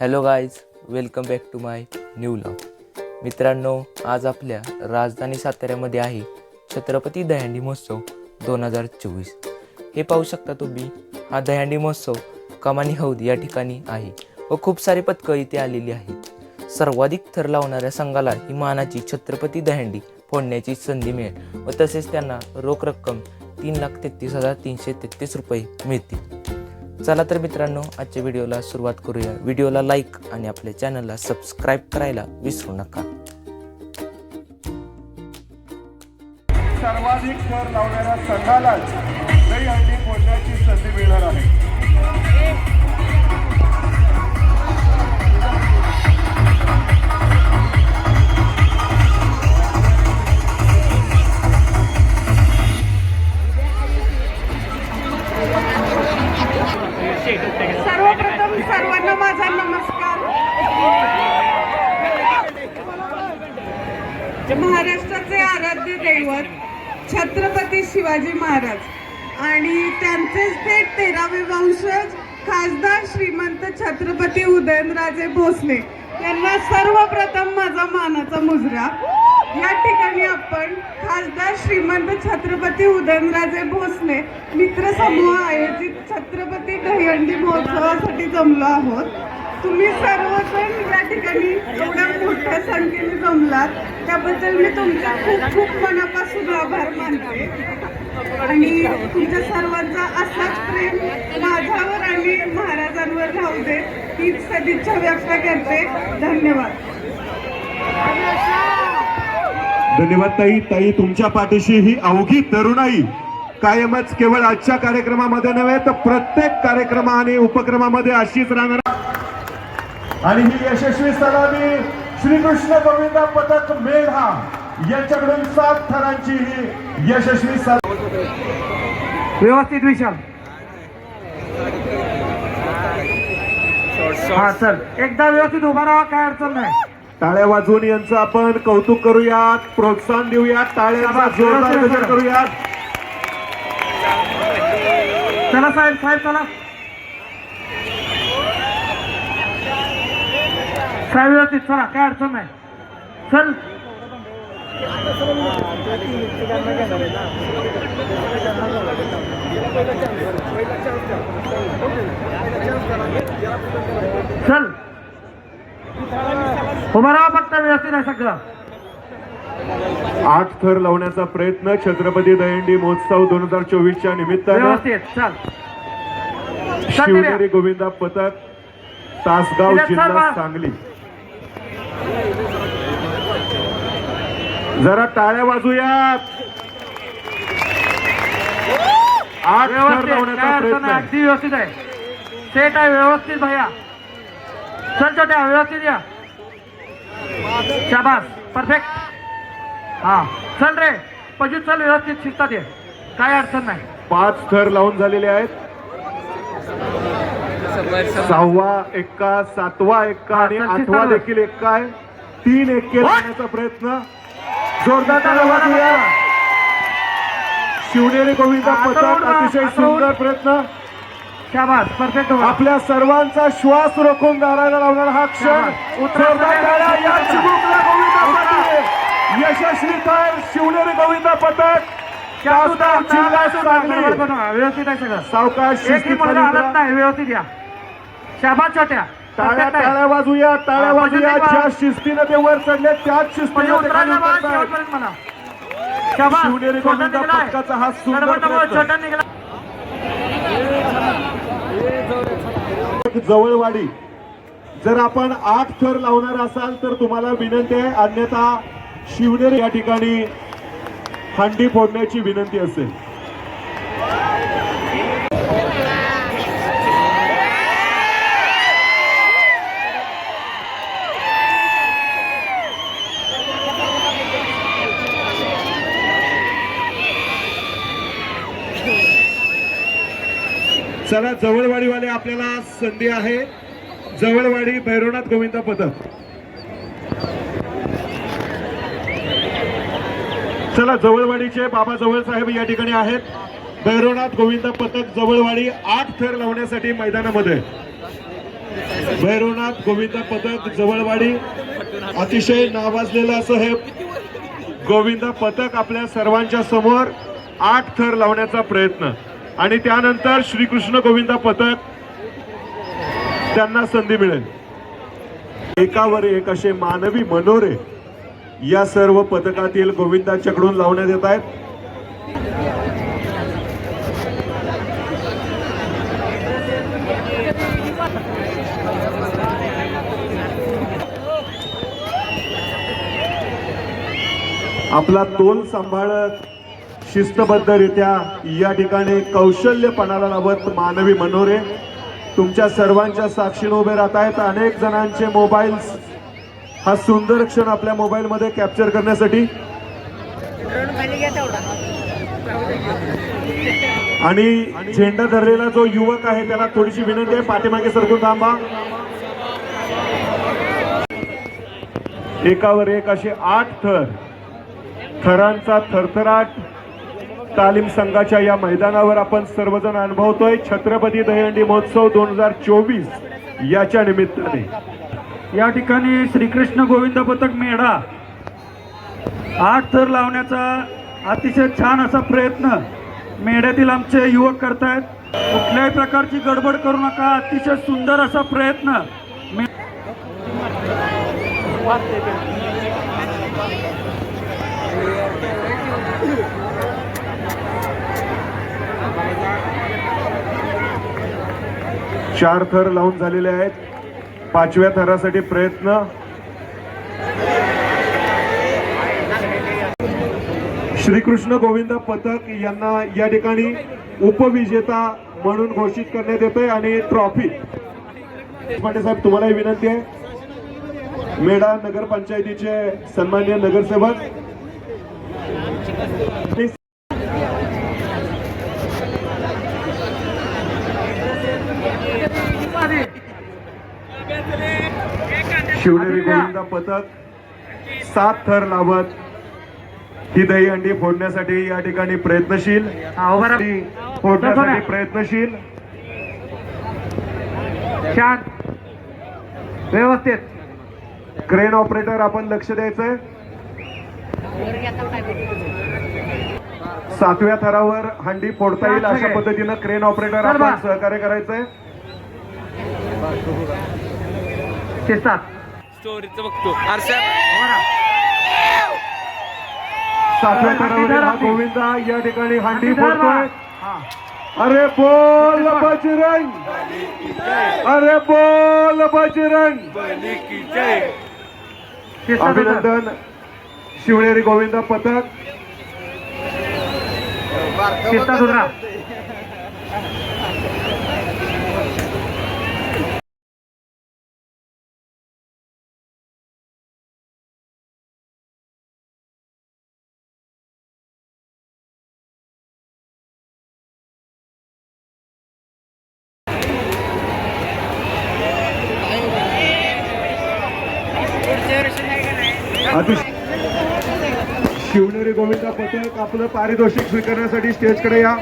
Hello guys welcome back to my new vlog मित्रांनो आज आपल्या राजधानी साताऱ्यामध्ये आहे छत्रपती दहीहंडी महोत्सव दोन हजार चोवीस. हे पाहू शकता तुम्ही हा दहीहंडी महोत्सव कमानी हौद या ठिकाणी आहे व खूप सारे पथकं इथे आलेली आहेत. सर्वाधिक थर लावणाऱ्या संघाला ही मानाची छत्रपती दहंडी फोडण्याची संधी मिळेल व तसेच त्यांना रोख रक्कम तीन लाख तेहतीस हजार तीनशे तेहतीस रुपये मिळतील. चला तर मित्रांनो आजच्या व्हिडिओला सुरुवात करूया. व्हिडिओला लाईक आणि आपल्या चॅनलला सबस्क्राईब करायला विसरू नका. सर्वाधिक कर लावणाऱ्या संघालाच दहीहंडी फोडण्याची संधी मिळणार आहे. शिवाजी महाराज. आणि त्यांचेच थेट तेरावे वंशज खासदार श्रीमंत छत्रपती उदयनराजे भोसले. यांना सर्वप्रथम माझा मानाचा मुजरा. या ठिकाणी आपण खासदार श्रीमंत छत्रपती उदयनराजे भोसले मित्र समूह आयोजित छत्रपती दहीहंडी महोत्सवासाठी जमलो आहोत. तुम्ही सर्वजण या ठिकाणी एवढ्या मोठ्या संख्येने जमलात. त्याबद्दल मी तुमच्या खूप खूप मनापासून आभार मानते. आणि तुमच्या सर्वांचा असाच प्रेम माझ्यावर आणि महाराजांवर राहू दे ही सदिच्छा व्यक्त करते. धन्यवाद. धन्यवाद ताई. ताई तुमच्या पाठीशी ही अवघी तरुणाई कायमच केवळ आजच्या कार्यक्रमामध्ये नव्हे तर प्रत्येक कार्यक्रमा आणि उपक्रमामध्ये अशीच राहणार. आणि ही यशस्वी सलामी श्रीकृष्ण गोविंदा पथक मेढा. यांच्याकडून सात थरांची ही यशस्वी व्यवस्थित विशाल. हा चल. एकदा व्यवस्थित उभा राहा काय अडचण नाही. टाळ्या वाजवून यांचं आपण कौतुक करूयात प्रोत्साहन देऊयात टाळ्याचा जोरदार गजर करूयात. चला साहेब साहेब चला. साहेब व्यवस्थित चला काय अडचण नाही. चल. चल उभा राहा फक्त व्यवस्थित आहे सगळं आठ थर लावण्याचा प्रयत्न छत्रपती दहीहंडी महोत्सव दोन हजार चोवीसच्या निमित्तानं शिवनेरी. गोविंदा पथक तासगाव जिल्हा. सांगली जरा टाळ्या वाजूयात. अगदी व्यवस्थित आहे. सेट आहे व्यवस्थित भैया. चल छोट्या व्यवस्थित या. शाबास परफेक्ट हा चल रे पजू चल व्यवस्थित शिकतात ये. काय अडचण नाही. पाच थर लावून झालेले आहेत. सहावा एक्का सातवा एक्का आणि आठवा. देखील एक्का आहे. तीन एक्के लावण्याचा प्रयत्न. जोरदार वाजूया शिवनेरी गोविंदा पथक अतिशय सुंदर. प्रयत्न. परफेक्ट आपल्या सर्वांचा श्वास रोखून दारायला लावणारा हा क्षण. यशस्वी तर शिवनेरी गोविंदा पथक व्यवस्थित आहे सगळं. सावकाश. नाही. व्यवस्थित या. शाबास छोट्या. टाळ्या. टाळ्या वाजूया टाळ्या वाजूया ज्या. शिस्तीनं ते वर चढले त्याच शिस्तीनं शिवनेरी गोविंदा. पथकाचा हा सुंदर जवळवाडी जर आपण आठ थर लावणार असाल तर तुम्हाला विनंती आहे अन्यथा शिवनेरी या ठिकाणी हंडी फोडण्याची विनंती असेल चला जवळवाडीवाले आपल्याला संधी आहे. जवळवाडी भैरवनाथ गोविंद पथक चला जवळवाडीचे बाबा जवळ साहेब या ठिकाणी आहेत. भैरवनाथ गोविंद पथक जवळवाडी आठ थर लावण्यासाठी मैदानामध्ये. भैरवनाथ गोविंद पथक जवळवाडी अतिशय नावाजलेलं असं हे गोविंद पथक आपल्या सर्वांच्या समोर आठ थर लावण्याचा प्रयत्न. आणि त्यानंतर श्रीकृष्ण गोविंदा पथक त्यांना संधी मिळेल. एकावर एक असे मानवी मनोरे या सर्व पथकातील गोविंदाच्याकडून लावण्यात येत आहेत. आपला तोल सांभाळत शिस्तबद्धरित्या या ठिकाणी कौशल्यपणाला लावत मानवी मनोरे. तुमच्या सर्वांच्या साक्षीने उभे राहत आहेत. अनेक जणांचे मोबाईल्स हा सुंदर क्षण आपल्या मोबाईलमध्ये कॅप्चर करण्यासाठी. आणि झेंडा धरलेला जो युवक आहे त्याला थोडीशी विनंती आहे. पाठीमागे सरकून थांबा. एकावर एक असे आठ थर. थरांचा थरथराट. तालीम संघाच्या या मैदानावर आपण सर्वजण अनुभवतोय. छत्रपती दहीहंडी महोत्सव दोन हजार चोवीस याच्या निमित्ताने. या ठिकाणी श्रीकृष्ण गोविंद पथक मेढा आठ थर लावण्याचा अतिशय छान असा प्रयत्न मेढ्यातील आमचे युवक करतायत. कुठल्याही प्रकारची गडबड करू नका अतिशय सुंदर असा प्रयत्न चार थर लावून झालेले आहेत. पाचव्या थरासाठी प्रयत्न. श्रीकृष्ण गोविंद पथक यांना या ठिकाणी उपविजेता म्हणून घोषित करण्यात येतोय आणि ट्रॉफी. पांडे साहेब तुम्हालाही विनंती आहे. मेढा नगरपंचायतीचे सन्मान्य नगरसेवक. शिवनेरी गोविंदा पथक सात थर लावत ही दहीहंडी फोडण्यासाठी या ठिकाणी प्रयत्नशील. फोडण्यासाठी प्रयत्नशील. शांत. व्यवस्थित. क्रेन ऑपरेटर आपण लक्ष द्यायचंय. सातव्या थरावर हंडी फोडता येईल अशा पद्धतीनं क्रेन ऑपरेटर. आपण सहकार्य करायचंय. स्टोरीचं बघतो. सातव्या हा. गोविंदा या ठिकाणी हंडी. फोडतोय. हा. अरे बोल बजरंग. अरे बोल बजरंग. अभिनंदन. शिवनेरी गोविंदा पथक. शिस्तात शिवनेरी गोविंदा पथक आपलं पारितोषिक स्वीकारण्यासाठी स्टेजकडे या.